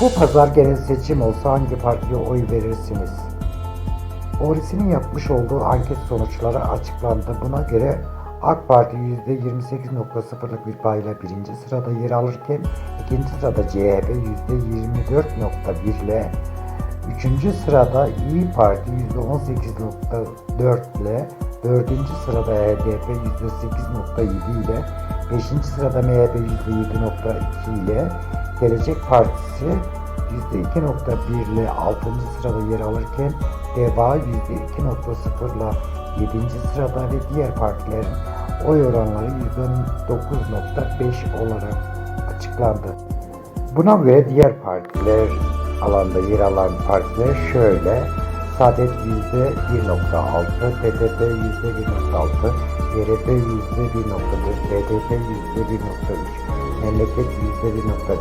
Bu pazar genel seçim olsa hangi partiye oy verirsiniz? Orisi'nin yapmış olduğu anket sonuçları açıklandı. Buna göre AK Parti %28.0'lık bir payla birinci sırada yer alırken ikinci sırada CHP %24.1 ile üçüncü sırada İyi Parti %18.4 ile dördüncü sırada HDP %8.7 ile beşinci sırada MHP %7.2 ile Gelecek Partisi %2.1 ile 6. sırada yer alırken DEVA %2.0 ile 7. sırada ve diğer partilerin oy oranları %9.5 olarak açıklandı. Buna göre diğer partiler alanda yer alan partiler şöyle Saadet %1.6, PTP %1.6, YRP %1.4, BDP %1.3, Memleket %1.1,